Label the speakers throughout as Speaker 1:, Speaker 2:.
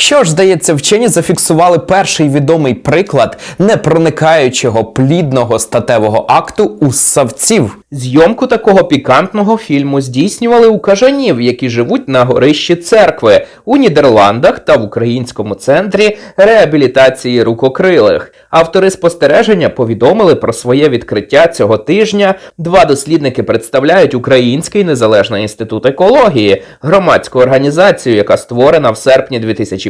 Speaker 1: Що ж, здається, вчені зафіксували перший відомий приклад непроникаючого плідного статевого акту у ссавців. Зйомку такого пікантного фільму здійснювали у кажанів, які живуть на горищі церкви у Нідерландах та в українському центрі реабілітації рукокрилих. Автори спостереження повідомили про своє відкриття цього тижня. Два дослідники представляють Український незалежний інститут екології, громадську організацію, яка створена в серпні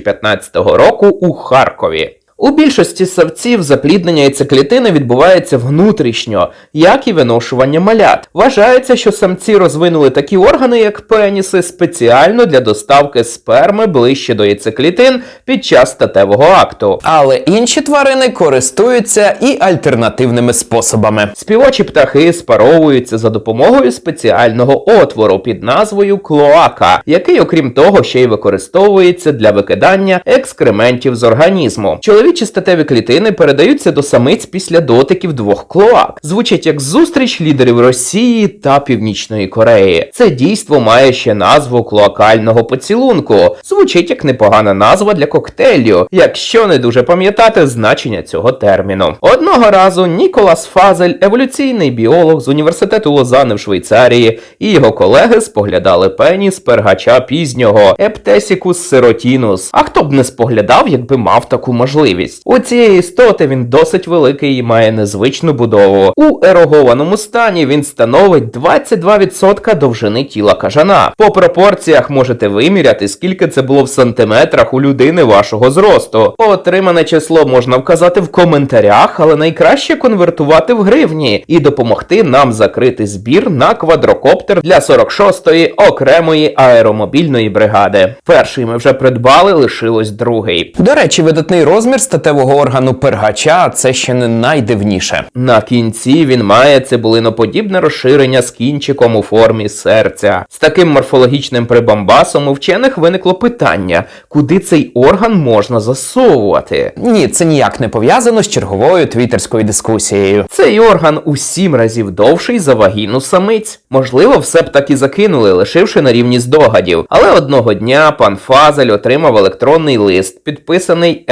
Speaker 1: 2015 року у Харкові. У більшості савців запліднення яйцеклітини відбувається внутрішньо, як і виношування малят. Вважається, що самці розвинули такі органи, як пеніси, спеціально для доставки сперми ближче до яйцеклітин під час статевого акту. Але інші тварини користуються і альтернативними способами. Співочі птахи спаровуються за допомогою спеціального отвору під назвою клоака, який, окрім того, ще й використовується для викидання екскрементів з організму. Чоловічі клітини передаються до самиць після дотиків двох клоак. Звучить як зустріч лідерів Росії та Північної Кореї. Це дійство має ще назву клоакального поцілунку. Звучить як непогана назва для коктейлю, якщо не дуже пам'ятати значення цього терміну. Одного разу Ніколас Фазель, еволюційний біолог з університету Лозани в Швейцарії, і його колеги споглядали пеніс пергача пізнього Ептесікус сиротінус. А хто б не споглядав, якби мав таку можливість? У цієї істоти він досить великий і має незвичну будову. У ерогованому стані він становить 22% довжини тіла кажана. По пропорціях можете виміряти, скільки це було в сантиметрах у людини вашого зросту. Отримане число можна вказати в коментарях, але найкраще конвертувати в гривні і допомогти нам закрити збір на квадрокоптер для 46-ї окремої аеромобільної бригади. Перший ми вже придбали, лишилось другий. До речі, видатний розмір статевого органу пергача це ще не найдивніше. На кінці він має цибулиноподібне розширення з кінчиком у формі серця. З таким морфологічним прибамбасом у вчених виникло питання, куди цей орган можна засовувати. Ні, це ніяк не пов'язано з черговою твіттерською дискусією. Цей орган у сім разів довший за вагіну самиць. Можливо, все б так і закинули, лишивши на рівні здогадів. Але одного дня пан Фазель отримав електронний лист, підписаний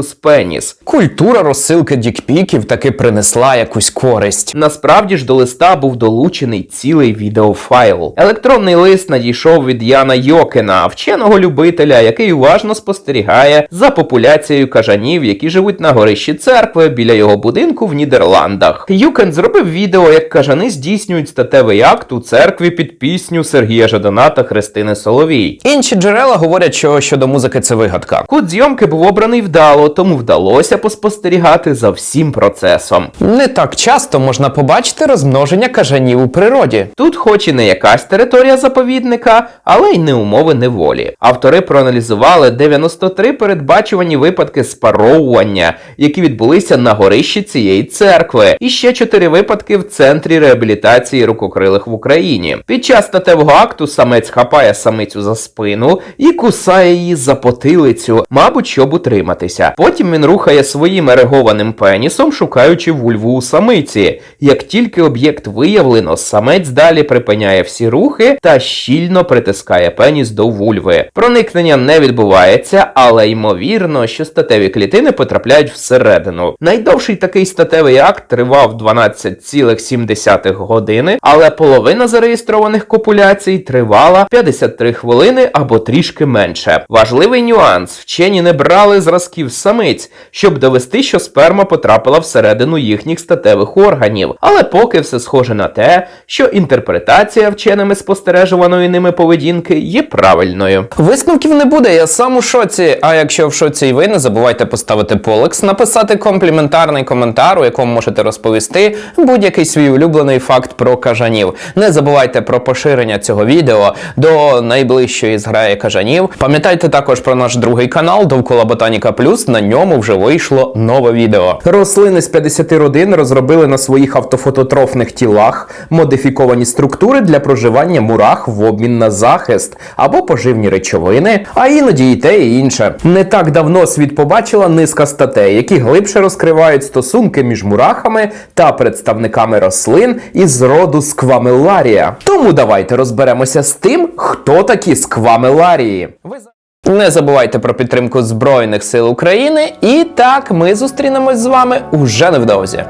Speaker 1: Ептесікус Пеніс. Культура розсилки дікпіків таки принесла якусь користь. Насправді ж до листа був долучений цілий відеофайл. Електронний лист надійшов від Яна Йокена, вченого любителя, який уважно спостерігає за популяцією кажанів, які живуть на горищі церкви біля його будинку в Нідерландах. Юкен зробив відео, як кажани здійснюють статевий акт у церкві під пісню Сергія Жадана та Христини Соловій. Інші джерела говорять, що щодо музики це вигадка. Кут зйомки був обраний вдало, тому вдалося поспостерігати за всім процесом. Не так часто можна побачити розмноження кажанів у природі. Тут, хоч і не якась територія заповідника, але й не умови неволі. Автори проаналізували 93 передбачувані випадки спаровування, які відбулися на горищі цієї церкви, і ще 4 випадки в центрі реабілітації рукокрилих в Україні. Під час статевого акту самець хапає самицю за спину і кусає її за потилицю, мабуть, щоб утриматися. Потім він рухає своїм ерегованим пенісом, шукаючи вульву у самиці. Як тільки об'єкт виявлено, самець далі припиняє всі рухи та щільно притискає пеніс до вульви. Проникнення не відбувається, але ймовірно, що статеві клітини потрапляють всередину. Найдовший такий статевий акт тривав 12,7 години, але половина зареєстрованих копуляцій тривала 53 хвилини або трішки менше. Важливий нюанс: вчені не брали зразків самиць, щоб довести, що сперма потрапила всередину їхніх статевих органів. Але поки все схоже на те, що інтерпретація вченими спостережуваної ними поведінки є правильною. Висновків не буде, я сам у шоці. А якщо в шоці і ви, не забувайте поставити полекс, написати компліментарний коментар, у якому можете розповісти будь-який свій улюблений факт про кажанів. Не забувайте про поширення цього відео до найближчої зграї кажанів. Пам'ятайте також про наш другий канал Довкола Ботаніка Плюс. На ньому вже вийшло нове відео. Рослини з 50 родин розробили на своїх автофототрофних тілах модифіковані структури для проживання мурах в обмін на захист або поживні речовини, а іноді і те, і інше. Не так давно світ побачила низка статей, які глибше розкривають стосунки між мурахами та представниками рослин із роду сквамеларія. Тому давайте розберемося з тим, хто такі сквамеларії. Не забувайте про підтримку Збройних сил України. І так, ми зустрінемось з вами уже невдовзі.